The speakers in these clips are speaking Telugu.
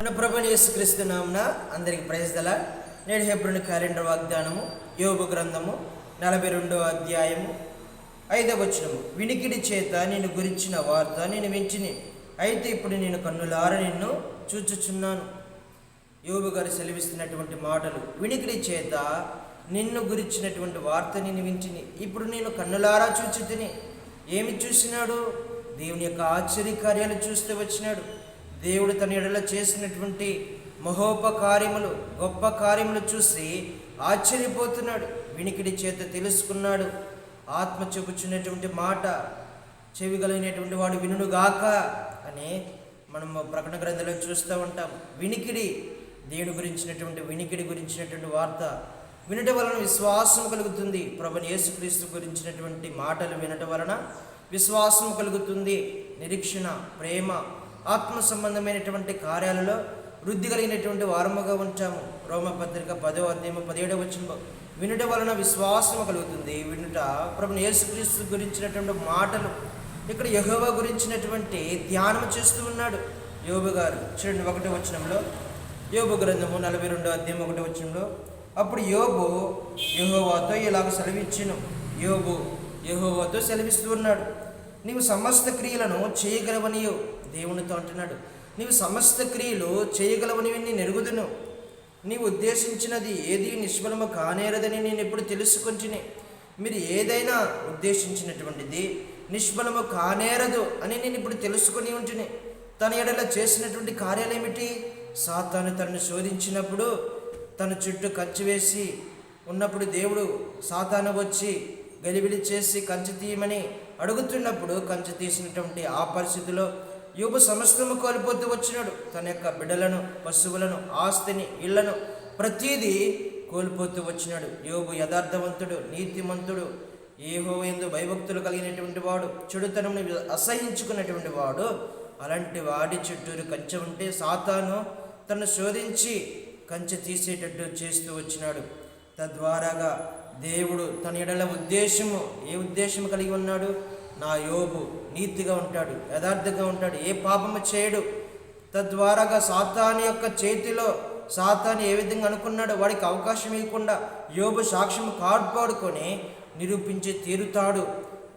మన ప్రభుని యేసుక్రీస్తు నామున అందరికి ప్రైజ్దల నేడు హెబ్రుని క్యాలెండర్ వాగ్దానము యోగు గ్రంథము నలభై రెండో అధ్యాయము ఐదవ వచనము. వినికిడి చేత నిన్ను గురించిన వార్త నేను వించిని అయితే ఇప్పుడు నేను కన్నులార నిన్ను చూచుచున్నాను. యోగు గారు సెలవిస్తున్నటువంటి మాటలు వినికిడి చేత నిన్ను గురించినటువంటి వార్త నేను వింటిని. ఇప్పుడు నేను కన్నులారా చూచి తిని ఏమి చూసినాడు? దేవుని యొక్క ఆశ్చర్య కార్యాలు చూస్తూ వచ్చినాడు. దేవుడు తన ఎడల చేసినటువంటి మహోపకార్యములు గొప్ప కార్యములు చూసి ఆశ్చర్యపోతున్నాడు. వినికిడి చేత తెలుసుకున్నాడు. ఆత్మ చెప్పుచున్నటువంటి మాట చెవిగలిగినటువంటి వాడు వినుగాక అని మనము ప్రకటన గ్రంథంలో చూస్తూ ఉంటాం. వినికిడి దేవుని గురించినటువంటి వినికిడి గురించినటువంటి వార్త వినటం వలన విశ్వాసం కలుగుతుంది. ప్రభుని యేసుక్రీస్తు గురించినటువంటి మాటలు వినటం వలన విశ్వాసం కలుగుతుంది. నిరీక్షణ ప్రేమ ఆత్మ సంబంధమైనటువంటి కార్యాలలో వృద్ధి కలిగినటువంటి వారముగా ఉంటాము రోమపత్రిక పదో అధ్యాయము పదిహేడవ వచ్చిన వినుట వలన విశ్వాసం కలుగుతుంది. వినుట ప్రభుని యేసుక్రీస్తు గురించినటువంటి మాటలు. ఇక్కడ యహోవ గురించినటువంటి ధ్యానం చేస్తూ ఉన్నాడు. యోబు గారు. చూడండి ఒకటి వచనంలో. యోబు గ్రంథము నలభై రెండో అధ్యాయం ఒకటి వచనంలో. అప్పుడు యోబు యహోవాతో ఇలాగ సెలవిచ్చును. యోబు యహోవాతో సెలవిస్తూ ఉన్నాడు. నీవు సమస్త క్రియలను చేయగలవనియో. దేవునితో అంటున్నాడు నీవు సమస్త క్రియలు చేయగలవనివన్నీ నేను నెరుగుదును. నీవు ఉద్దేశించినది ఏది నిష్ఫలము కానేరదని నేను ఎప్పుడు తెలుసుకొంచిని మీరు ఏదైనా ఉద్దేశించినటువంటిది నిష్ఫలము కానేరదు అని నేను ఇప్పుడు తెలుసుకొని ఉంటుని. తన ఎడల చేసినటువంటి కార్యాలు ఏమిటి సాతాను తనను శోధించినప్పుడు తన చుట్టూ కంచి వేసి ఉన్నప్పుడు దేవుడు సాతాను వచ్చి గలిబిలి చేసి కంచి తీయమని అడుగుతున్నప్పుడు కంచి తీసినటువంటి ఆ పరిస్థితిలో యోబు సమస్తము కోల్పోతూ వచ్చినాడు. తన యొక్క బిడ్డలను పశువులను ఆస్తిని ఇళ్ళను ప్రతీదీ కోల్పోతూ వచ్చినాడు. యోబు యథార్థవంతుడు నీతిమంతుడు ఏహో ఎందు భయభక్తులు కలిగినటువంటి వాడు చెడుతనముని అసహించుకున్నటువంటి వాడు. అలాంటి వాడి చుట్టూరు కంచె ఉంటే సాతాను తను శోధించి కంచె తీసేటట్టు చేస్తూ వచ్చినాడు. తద్వారాగా దేవుడు తన ఎడల ఉద్దేశము ఏ ఉద్దేశము కలిగి ఉన్నాడు? నా యోబు నీతిగా ఉంటాడు యథార్థంగా ఉంటాడు ఏ పాపము చేయడు. తద్వారాగా సాతాని యొక్క చేతిలో సాతాని ఏ విధంగా అనుకున్నాడో వాడికి అవకాశం ఇవ్వకుండా యోబు సాక్ష్యం కాపాడుకొని నిరూపించి తీరుతాడు.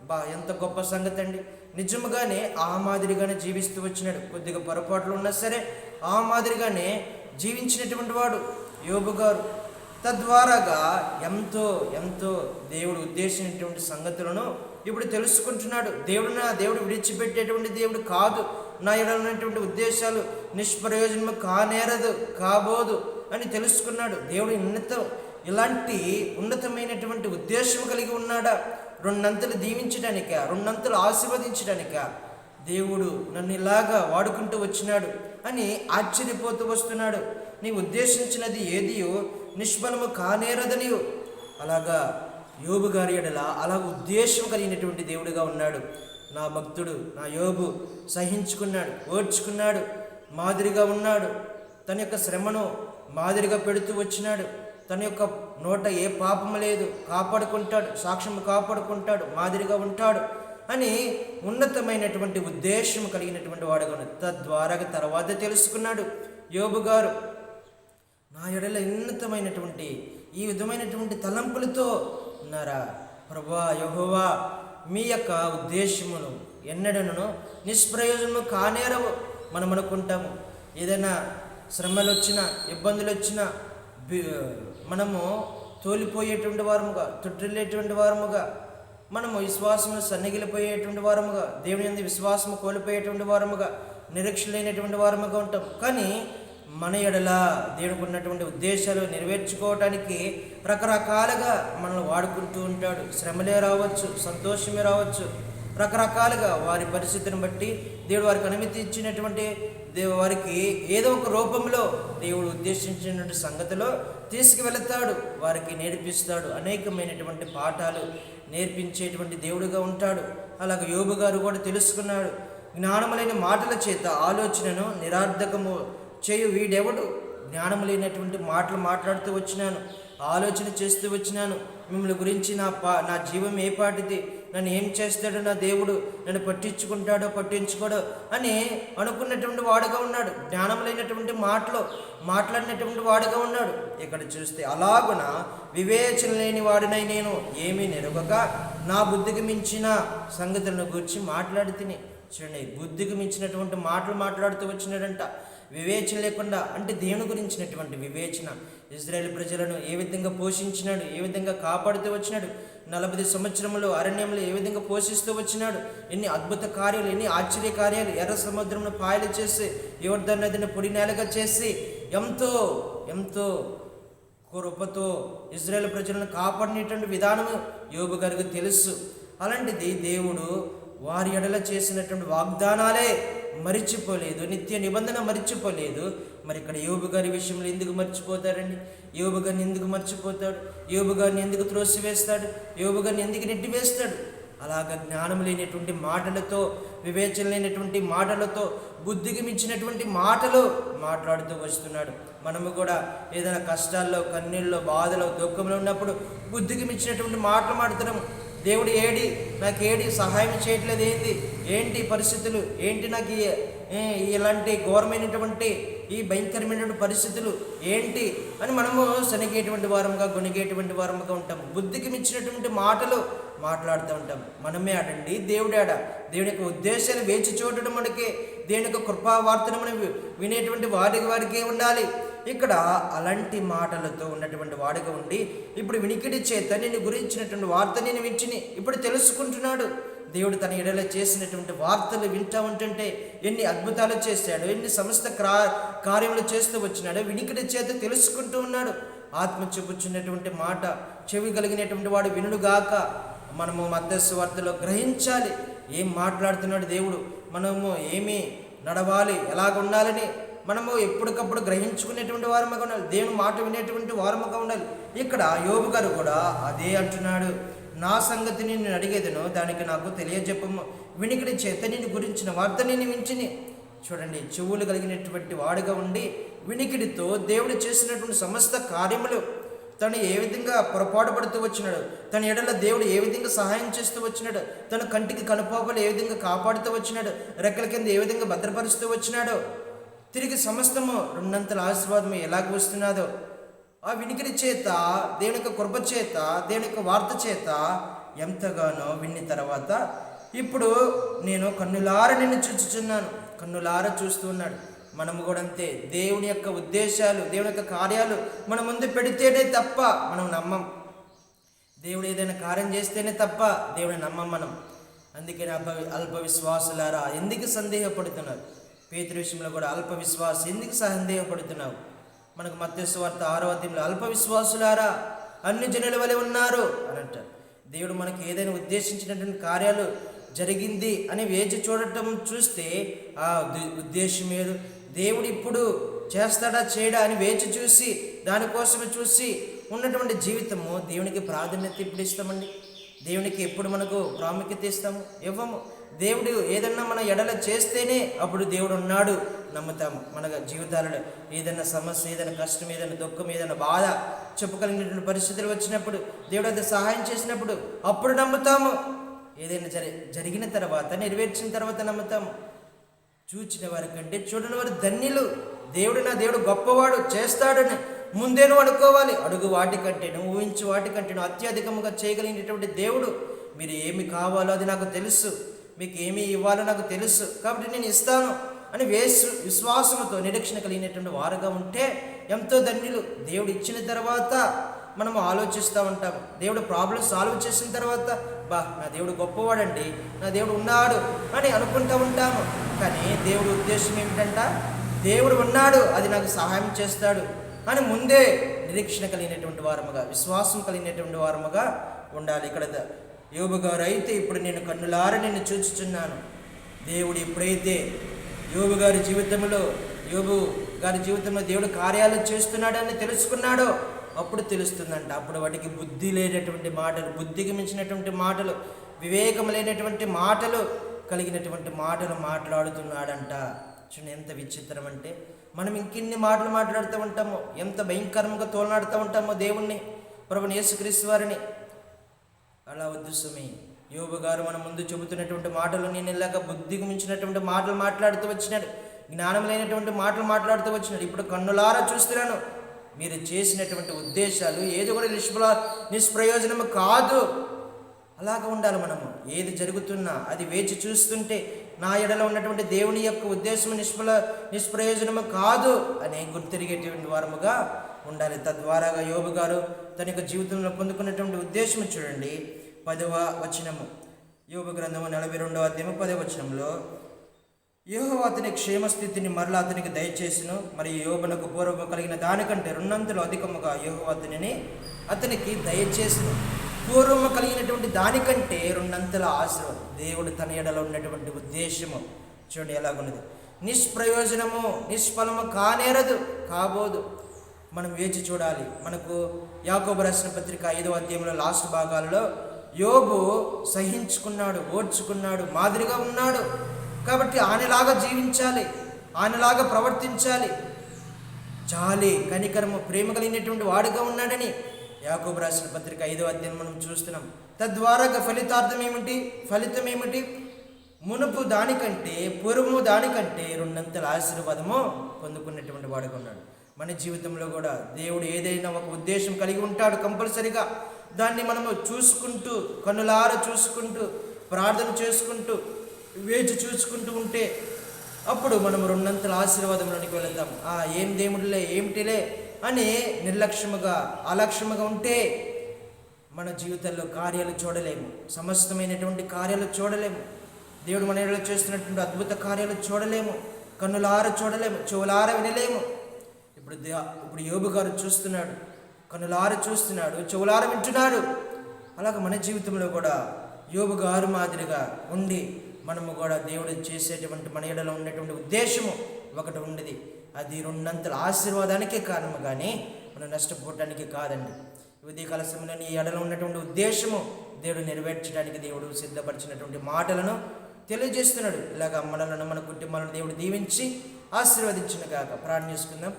బా ఎంత గొప్ప సంగతి అండి నిజముగానే ఆ మాదిరిగానే జీవిస్తూ వచ్చినాడు. కొద్దిగా పొరపాట్లు ఉన్నా సరే ఆ మాదిరిగానే జీవించినటువంటి వాడు యోబు గారు. తద్వారాగా ఎంతో ఎంతో దేవుడు ఉద్దేశించినటువంటి సంగతులను ఇప్పుడు తెలుసుకుంటున్నాడు. దేవుడు నా దేవుడు విడిచిపెట్టేటువంటి దేవుడు కాదు. నా ఎడలైనటువంటి ఉద్దేశాలు నిష్ప్రయోజనము కానేరదు కాబోదు అని తెలుసుకున్నాడు. దేవుడు ఉన్నత ఇలాంటి ఉన్నతమైనటువంటి ఉద్దేశం కలిగి ఉన్నాడా? రెండంతలు దీవించడానిక? రెండంతలు ఆశీర్వదించడానిక? దేవుడు నన్ను ఇలాగా వాడుకుంటూ వచ్చినాడు. అని ఆశ్చర్యపోతూ వస్తున్నాడు. నీ ఉద్దేశించినది ఏదియో నిష్ఫలము కానేరదనియో. అలాగా యోబు గారి ఎడల అలా ఉద్దేశం కలిగినటువంటి దేవుడిగా ఉన్నాడు. నా భక్తుడు నా యోబు సహించుకున్నాడు ఓడ్చుకున్నాడు మాదిరిగా ఉన్నాడు. తన యొక్క శ్రమను మాదిరిగా పెడుతూ వచ్చినాడు. తన యొక్క నోట ఏ పాపము లేదు. కాపాడుకుంటాడు సాక్ష్యం కాపాడుకుంటాడు మాదిరిగా ఉంటాడు. అని ఉన్నతమైనటువంటి ఉద్దేశం కలిగినటువంటి వాడుగా ఉన్నాడు తద్వారా తర్వాత తెలుసుకున్నాడు. యోబు గారు నా ఎడల ఉన్నతమైనటువంటి ఈ విధమైనటువంటి తలంపులతో ఉన్నారా? ప్రభా యహోవా మీ యొక్క ఉద్దేశమును ఎన్నడను నిష్ప్రయోజనము కానేరవు మనం అనుకుంటాము. ఏదైనా శ్రమలు వచ్చినా ఇబ్బందులు వచ్చినా బి- మనము తోలిపోయేటువంటి వారముగా తొట్టిల్లేటువంటి వారముగా మనము విశ్వాసము సన్నిగిలిపోయేటువంటి వారముగా దేవుని యందు విశ్వాసము కోల్పోయేటువంటి వారముగా నిరీక్షలేనటువంటి వారముగా ఉంటాం. కానీ మన ఎడల దేవునికి ఉన్నటువంటి ఉద్దేశాలు నెరవేర్చుకోవటానికి రకరకాలుగా మనల్ని వాడుకుంటూ ఉంటాడు. శ్రమలే రావచ్చు సంతోషమే రావచ్చు. రకరకాలుగా వారి పరిస్థితిని బట్టి దేవుడు వారికి అనుమతి ఇచ్చినటువంటి దేవు వారికి ఏదో ఒక రూపంలో దేవుడు ఉద్దేశించినటువంటి సంగతిలో తీసుకువెళతాడు. వారికి నేర్పిస్తాడు. అనేకమైనటువంటి పాఠాలు నేర్పించేటువంటి దేవుడుగా ఉంటాడు. అలాగే యోబు గారు కూడా తెలుసుకున్నాడు. జ్ఞానములైన మాటల చేత ఆలోచనను నిరార్థకము చేయు వీడెవడు? జ్ఞానము లేనటువంటి మాటలు మాట్లాడుతూ వచ్చినాను. ఆలోచన చేస్తూ వచ్చినాను. మిమ్మల్ని గురించి నా పా నా జీవం ఏ పాటిది? నన్ను ఏం చేస్తాడో నా దేవుడు నన్ను పట్టించుకుంటాడో పట్టించుకోడో అని అనుకున్నటువంటి వాడుగా ఉన్నాడు. జ్ఞానం లేనటువంటి మాటలు మాట్లాడినటువంటి వాడుగా ఉన్నాడు. ఇక్కడ చూస్తే అలాగున వివేచన లేని వాడినై నేను ఏమీ నెరగక నా బుద్ధికి మించిన సంగతులను గురించి మాట్లాడి తిని చూడండి బుద్ధికి మించినటువంటి మాటలు మాట్లాడుతూ వచ్చినాడంట. వివేచన లేకుండా అంటే దేవుని గురించినటువంటి వివేచన. ఇజ్రాయెల్ ప్రజలను ఏ విధంగా పోషించినాడు ఏ విధంగా కాపాడుతూ వచ్చినాడు నలభై సంవత్సరములు అరణ్యంలో ఏ విధంగా పోషిస్తూ వచ్చినాడు ఎన్ని అద్భుత కార్యాలు ఎన్ని ఆశ్చర్య కార్యాలు ఎర్ర సముద్రంలో పాయలు చేసి యువర్ధ నదిని పొడి నేలగా చేసి ఎంతో ఎంతో కృపతో ఇజ్రాయెల్ ప్రజలను కాపాడినటువంటి విధానము యోబు గారికి తెలుసు. అలాంటిది దేవుడు వారి ఎడల చేసినటువంటి వాగ్దానాలే మరిచిపోలేదు నిత్య నిబంధన మరిచిపోలేదు. మరి ఇక్కడ యోబు గారి విషయంలో ఎందుకు మర్చిపోతారండి? యోబు గారిని ఎందుకు మర్చిపోతాడు? యోబు గారిని ఎందుకు త్రోసివేస్తాడు? యోబు గారిని ఎందుకు నెట్టివేస్తాడు? అలాగ జ్ఞానం లేనటువంటి మాటలతో వివేచన లేనటువంటి మాటలతో బుద్ధికి మించినటువంటి మాటలు మాట్లాడుతూ వస్తున్నాడు. మనము కూడా ఏదైనా కష్టాల్లో కన్నీళ్ళలో బాధలో దుఃఖంలో ఉన్నప్పుడు బుద్ధికి మించినటువంటి మాటలు మాడుతున్నాము దేవుడు ఏడి నాకు ఏడి సహాయం చేయట్లేదు ఏంది? ఏంటి పరిస్థితులు? ఏంటి నాకు ఇలాంటి ఘోరమైనటువంటి ఈ భయంకరమైనటువంటి పరిస్థితులు? ఏంటి? అని మనము శనిగేటువంటి వారముగా గొనిగేటువంటి వారముగా ఉంటాం. బుద్ధికి మించినటువంటి మాటలు మాట్లాడుతూ ఉంటాం. మనమే ఆడండి దేవుడే ఆడ. దేవుని యొక్క ఉద్దేశాలు వేచి చూడడం మనకి. దేవుని యొక్క కృపా వార్తను మనం వినేటువంటి వారికి వారికి ఉండాలి? ఇక్కడ అలాంటి మాటలతో ఉన్నటువంటి వాడుగా ఉండి ఇప్పుడు వినికిడి చేత నేను గురించినటువంటి వార్త నేను వింటిని ఇప్పుడు తెలుసుకుంటున్నాడు. దేవుడు తన ఎడల చేసినటువంటి వార్తలు వింటా ఉంటుంటే ఎన్ని అద్భుతాలు చేశాడు ఎన్ని సమస్త క్రా కార్యములు చేస్తూ వచ్చినాడు వినికిడి చేత తెలుసుకుంటూ ఉన్నాడు. ఆత్మ చెప్పుచున్నటువంటి మాట చెవి కలిగినటువంటి వాడు వినుడుగాక మనము మద్దస్సు వార్తలో గ్రహించాలి. ఏం మాట్లాడుతున్నాడు దేవుడు? మనము ఏమి నడవాలి? ఎలాగ ఉండాలని మనము ఎప్పటికప్పుడు గ్రహించుకునేటువంటి వారముగా ఉండాలి. దేవుని మాట వినేటువంటి వారముగా ఉండాలి. ఇక్కడ యోబు గారు కూడా అదే అంటున్నాడు. నా సంగతి నేను అడిగేదను దానికి నాకు తెలియజెప్పము. వినికిడి చేత నేను గురించిన వార్త నేను వించిని చూడండి చెవులు కలిగినటువంటి వాడుగా ఉండి వినికిడితో దేవుడు చేసినటువంటి సమస్త కార్యములు తను ఏ విధంగా పొరపాటు పడుతూ వచ్చినాడు తన ఎడల దేవుడు ఏ విధంగా సహాయం చేస్తూ వచ్చినాడు తన కంటికి కనుపాపలు ఏ విధంగా కాపాడుతూ వచ్చినాడు రెక్కల కింద ఏ విధంగా భద్రపరుస్తూ వచ్చినాడో తిరిగి సమస్తము రెండంతల ఆశీర్వాదము ఎలాగ వస్తున్నదో ఆ వినికిడి చేత దేవుని యొక్క కృప చేత దేవుని యొక్క వార్త చేత ఎంతగానో విన్న తర్వాత ఇప్పుడు నేను కన్నులార నిన్ను చూచుచున్నాను. కన్నులార చూస్తూ ఉన్నాడు. మనము కూడా అంతే. దేవుని యొక్క ఉద్దేశాలు దేవుని యొక్క కార్యాలు మన ముందు పెడితేనే తప్ప మనం నమ్మం. దేవుడు ఏదైనా కార్యం చేస్తేనే తప్ప దేవుని నమ్మం మనం. అందుకే అల్ప అల్ప విశ్వాసులారా ఎందుకు సందేహపడుతున్నారు? పేతురు విషయంలో కూడా అల్ప విశ్వాసం ఎందుకు సందేహపడుతున్నావు మనకు మత్స్య వార్త ఆరో అధ్యయంలో అల్ప విశ్వాసులారా అన్ని జనుల వలె ఉన్నారు అని అంటారు. దేవుడు మనకి ఏదైనా ఉద్దేశించినటువంటి కార్యాలు జరిగింది అని వేచి చూడటం చూస్తే ఆ ఉద్దేశం ఏదు దేవుడు ఇప్పుడు చేస్తాడా చేయడా అని వేచి చూసి దానికోసమే చూసి ఉన్నటువంటి జీవితము దేవునికి ప్రాధాన్యత ఇప్పుడు ఇస్తామండి? దేవునికి ఎప్పుడు మనకు ప్రాముఖ్యత ఇస్తాము? ఇవ్వము. దేవుడు ఏదన్నా మన ఎడల చేస్తేనే అప్పుడు దేవుడు ఉన్నాడు నమ్ముతాము. మన జీవితాలలో ఏదైనా సమస్య ఏదైనా కష్టం ఏదైనా దుఃఖం ఏదైనా బాధ చెప్పుకలిగినటువంటి పరిస్థితులు వచ్చినప్పుడు దేవుడు అది సహాయం చేసినప్పుడు అప్పుడు నమ్ముతాము. ఏదైనా జరి జరిగిన తర్వాత నెరవేర్చిన తర్వాత నమ్ముతాము. చూచిన వారి కంటే చూడని వారు ధన్యులు. దేవుడు నా దేవుడు గొప్పవాడు చేస్తాడని ముందేను అనుకోవాలి. అడుగు వాటికంటేను ఊహించు వాటికంటేను అత్యధికంగా చేయగలిగినటువంటి దేవుడు. మీరు ఏమి కావాలో అది నాకు తెలుసు. మీకు ఏమి ఇవ్వాలో నాకు తెలుసు కాబట్టి నేను ఇస్తాను అని వేసు విశ్వాసంతో నిరీక్షణ కలిగినటువంటి వారుగా ఉంటే ఎంతో ధన్యులు. దేవుడు ఇచ్చిన తర్వాత మనము ఆలోచిస్తూ ఉంటాం దేవుడు ప్రాబ్లమ్ సాల్వ్ చేసిన తర్వాత బా నా దేవుడు గొప్పవాడండి నా దేవుడు ఉన్నాడు అని అనుకుంటూ ఉంటాము. కానీ దేవుడు ఉద్దేశం ఏమిటంట దేవుడు ఉన్నాడు అది నాకు సహాయం చేస్తాడు అని ముందే నిరీక్షణ కలిగినటువంటి వారముగా విశ్వాసం కలిగినటువంటి వారముగా ఉండాలి. ఇక్కడ యోబు గారు అయితే ఇప్పుడు నేను కన్నులార నిన్ను చూచుచున్నాను. దేవుడు ఎప్పుడైతే యోబు గారి జీవితంలో యోబు గారి జీవితంలో దేవుడు కార్యాలు చేస్తున్నాడని తెలుసుకున్నాడో అప్పుడు తెలుస్తుందంట. అప్పుడు వాటికి బుద్ధి లేనటువంటి మాటలు బుద్ధికి మించినటువంటి మాటలు వివేకం లేనటువంటి మాటలు కలిగినటువంటి మాటలు మాట్లాడుతున్నాడంట. చూడండి ఎంత విచిత్రం అంటే మనం ఇంకిన్ని మాటలు మాట్లాడుతూ ఉంటామో ఎంత భయంకరంగా తోలనాడుతూ ఉంటామో దేవుణ్ణి ప్రభుని యేసుక్రీస్తు వారిని. అలా వద్దు సుమి. యోబు గారు మన ముందు చెబుతున్నటువంటి మాటలు నేను ఇలాగ బుద్ధికి మించినటువంటి మాటలు మాట్లాడుతూ వచ్చినాడు. జ్ఞానం లేనటువంటి మాటలు మాట్లాడుతూ వచ్చినాడు. ఇప్పుడు కన్నులారా చూస్తున్నాను. మీరు చేసినటువంటి ఉద్దేశాలు ఏది కూడా నిష్ఫల నిష్ప్రయోజనము కాదు. అలాగ ఉండాలి మనము. ఏది జరుగుతున్నా అది వేచి చూస్తుంటే నా ఎడలో ఉన్నటువంటి దేవుని యొక్క ఉద్దేశం నిష్ఫల నిష్ప్రయోజనము కాదు అని గుర్తిరిగేటువంటి వారముగా ఉండాలి. తద్వారాగా యోబు గారు తన యొక్క జీవితంలో పొందుకున్నటువంటి ఉద్దేశం చూడండి. పదవ వచనము. యోగ గ్రంథము నలభై రెండవ అధ్యాయము పదవ వచనంలో యోహో అతని క్షేమస్థితిని మరలా అతనికి దయచేసిను మరి యోబునకు పూర్వము కలిగిన దానికంటే రెండంతలు అధికముగా యోహో అతనిని అతనికి దయచేసిను. పూర్వము కలిగినటువంటి దానికంటే రెండంతల ఆశ్రవం దేవుడు తన ఎడలో ఉన్నటువంటి ఉద్దేశము. చూడండి ఎలాగున్నది. నిష్ప్రయోజనము నిష్ఫలము కానేరదు కాబోదు. మనం వేచి చూడాలి. మనకు యాకోబు రాసిన పత్రిక ఐదో అధ్యాయంలో లాస్ట్ భాగాలలో యోబు సహించుకున్నాడు ఓడ్చుకున్నాడు మాదిరిగా ఉన్నాడు. కాబట్టి ఆయనలాగా జీవించాలి ఆయనలాగా ప్రవర్తించాలి. జాలి కనికరము ప్రేమ కలిగినటువంటి వాడుగా ఉన్నాడని యాకోబు రాసిన పత్రిక ఐదో అధ్యాయం మనం చూస్తున్నాం. తద్వారా ఫలితార్థం ఏమిటి? ఫలితం ఏమిటి? మునుపు దానికంటే పూర్వము దానికంటే రెండంతల ఆశీర్వాదము పొందుకున్నటువంటి వాడుగా ఉన్నాడు. మన జీవితంలో కూడా దేవుడు ఏదైనా ఒక ఉద్దేశం కలిగి ఉంటాడు కంపల్సరిగా. దాన్ని మనము చూసుకుంటూ కన్నులార చూసుకుంటూ ప్రార్థన చేసుకుంటూ వేచి చూసుకుంటూ ఉంటే అప్పుడు మనం రెండంతల ఆశీర్వాదంలోనికి వెళదాం ఆ ఏం దేవుడిలే ఏమిటిలే అని నిర్లక్ష్యముగా అలక్ష్యముగా ఉంటే మన జీవితంలో కార్యాలు చూడలేము. సమస్తమైనటువంటి కార్యాలు చూడలేము. దేవుడు మన ఏడలో చేస్తున్నటువంటి అద్భుత కార్యాలు చూడలేము. కన్నులార చూడలేము చెవులార వినలేము. ఇప్పుడు దే- ఇప్పుడు యోబు గారు చూస్తున్నాడు. కనులారు చూస్తున్నాడు చెవులార వింటున్నాడు. అలాగ మన జీవితంలో కూడా యోబు గారు మాదిరిగా ఉండి మనము కూడా దేవుడు చేసేటువంటి మన ఎడలో ఉండేటువంటి ఉద్దేశము ఒకటి ఉండేది. అది రెండంతల ఆశీర్వాదానికే కారణము కానీ మనం నష్టపోవటానికి కాదండి. ఉదయకాల సమయంలో నీ ఎడలో ఉన్నటువంటి ఉద్దేశము దేవుడు నెరవేర్చడానికి దేవుడు సిద్ధపరిచినటువంటి మాటలను తెలియజేస్తున్నాడు. ఇలాగ మనలను మన కుటుంబాలను దేవుడు దీవించి ఆశీర్వదించిన కాక ప్రార్థన చేసుకుందాం.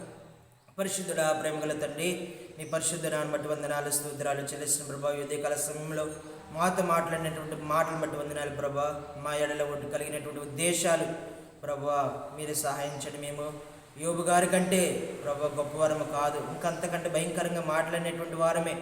పరిశుద్ధుడా ప్రేమగల తండ్రి మీ పరిశుద్ధ బట్టి వందనాలు స్తోత్రాలు చెల్లిస్తున్న ప్రభా. ఈ ఉదయకాల సమయంలో మాతో మాట్లాడినటువంటి మాటలు బట్టి వందనాలు ప్రభా. మా ఎడలో ఒకటి కలిగినటువంటి ఉద్దేశాలు ప్రభా మీరు సహాయించండి మేము. యోబు గారి కంటే ప్రభా గొప్పవారము కాదు. ఇంకంతకంటే భయంకరంగా మాట్లాడినటువంటి వారమే.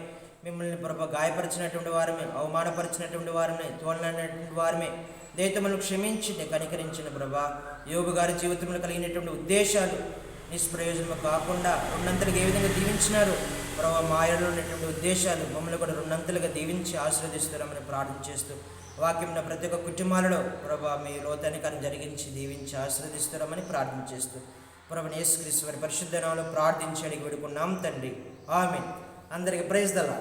మిమ్మల్ని ప్రభా గాయపరిచినటువంటి వారమే అవమానపరిచినటువంటి వారమే తోలనటువంటి వారమే. దైతములను క్షమించింది కనికరించిన ప్రభా. యోగు గారి జీవితంలో కలిగినటువంటి ఉద్దేశాలు నిష్ప్రయోజనము కాకుండా రెండంతలుగా ఏ విధంగా దీవించినారు ప్రభావ మాయలో ఉన్నటువంటి ఉద్దేశాలు మమ్మల్ని కూడా రెండంతలుగా దీవించి ఆశీర్వదిస్తున్నామని ప్రార్థన చేస్తూ వాక్యం ప్రతి ఒక్క కుటుంబాలలో ప్రభా మీ లోతానికాన్ని జరిగించి దీవించి ఆశీర్వదిస్తున్నామని ప్రార్థన చేస్తూ ప్రభు యేసుక్రీస్తు వారి పరిశుద్ధ ప్రార్థించి అడిగి విడుకున్నాం తండ్రి. ఆమె అందరికి ప్రైజ్ దలా